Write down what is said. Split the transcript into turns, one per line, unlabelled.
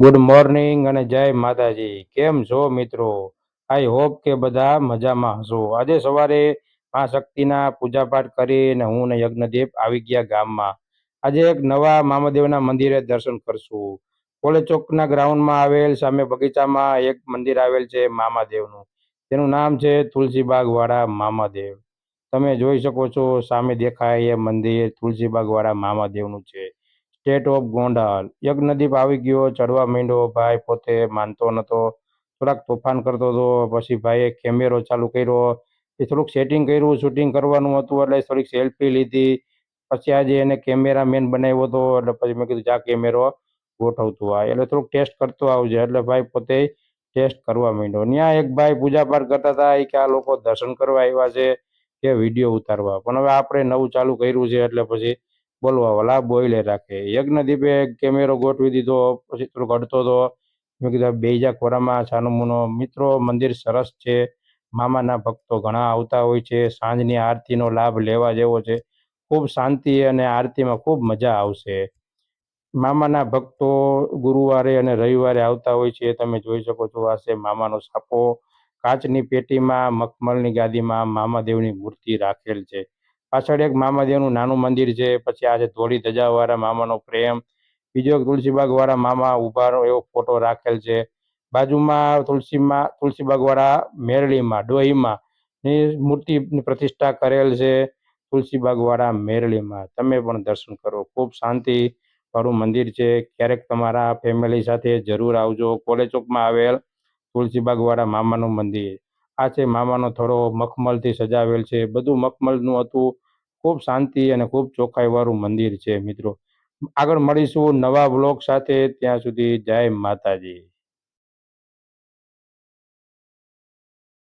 Good morning અને જય માતાજી. કેમ છો મિત્રો? આઈ હોપ કે બધા મજામાં હશો. આજે સવારે મા શક્તિના પૂજાપાઠ કરીને હું ને યજ્ઞદેવ આવી ગયા ગામમાં. આજે એક નવા મામાદેવના મંદિરે દર્શન કરશું. કોલેજ ચોકના ગ્રાઉન્ડમાં આવેલ સામે બગીચામાં એક મંદિર આવેલ છે મામાદેવનું. તેનું નામ છે તુલસીબાગવાળા મામાદેવ. તમે જોઈ શકો છો સામે દેખાય એ મંદિર તુલસીબાગવાળા મામાદેવનું છે. સ્ટેટ ઓફ ગોંડલ યજ્ઞદીપ આવી ગયો, ચડવા માંડ્યો. ભાઈ પોતે માનતો નહોતો થોડાક તોફાન કરતો હતો. પછી ભાઈએ કેમેરો ચાલુ કર્યો. એ થોડુંક સેટિંગ કર્યું શૂટિંગ કરવાનું હતું એટલે થોડીક સેલ્ફી લીધી. પછી આજે એને કેમેરામેન બનાવ્યો હતો. એટલે પછી મેં કીધું, જા કેમેરો ગોઠવતું આ. એટલે થોડુંક ટેસ્ટ કરતો આવજે. એટલે ભાઈ પોતે ટેસ્ટ કરવા માંડ્યો. ત્યાં એક ભાઈ પૂજાપાઠ કરતા હતા. એ કે આ લોકો દર્શન કરવા આવ્યા છે કે વીડિયો ઉતારવા. પણ હવે આપણે નવું ચાલુ કર્યું છે. એટલે પછી બોલવા વાલા બોઈલે રાખે. યજ્ઞદીપે કેમેરો ગોઠવી દીધો, પછી થોડોક અડતો હતો મેં કીધું બેજા ખોરામાં સાનુમુનો મિત્રો, મંદિર સરસ છે. મામાના ભક્તો ઘણા આવતા હોય છે. સાંજની આરતીનો લાભ લેવા જેવો છે. ખૂબ શાંતિ અને આરતીમાં ખૂબ મજા આવશે. મામાના ભક્તો ગુરુવારે અને રવિવારે આવતા હોય છે. તમે જોઈ શકો છો, આ છે મામાનો સાપો. કાચની પેટીમાં, મખમલની ગાદીમાં મામાદેવની મૂર્તિ રાખેલ છે. પાછળ એક મામાદેવનું નાનું મંદિર છે, પછી આ છે ધોળી ધજાવાળા મામાનો પ્રેમ. બીજો એક તુલસીબાગવાળા મામા ઊભા એવો ફોટો રાખેલ છે. બાજુમાં તુલસીમાં, તુલસીબાગવાળા મેરળીમાં, ડોહીમાં, ની મૂર્તિની પ્રતિષ્ઠા કરેલ છે તુલસીબાગવાળા મેરળીમાં. તમે પણ દર્શન કરો. ખૂબ શાંતિ વાળું મંદિર છે. ક્યારેક તમારા ફેમિલી સાથે જરૂર આવજો. કોલેજ ચોકમાં આવેલ તુલસીબાગવાળા મામાનું મંદિર. આ છે મામાનો થોડો મખમલથી સજાવેલ છે. બધું મખમલનું હતું. ખૂબ શાંતિ અને ખૂબ ચોખ્ખાઈવાળું મંદિર છે મિત્રો. આગળ મળીશું નવા બ્લોગ સાથે. ત્યાં સુધી જય માતાજી.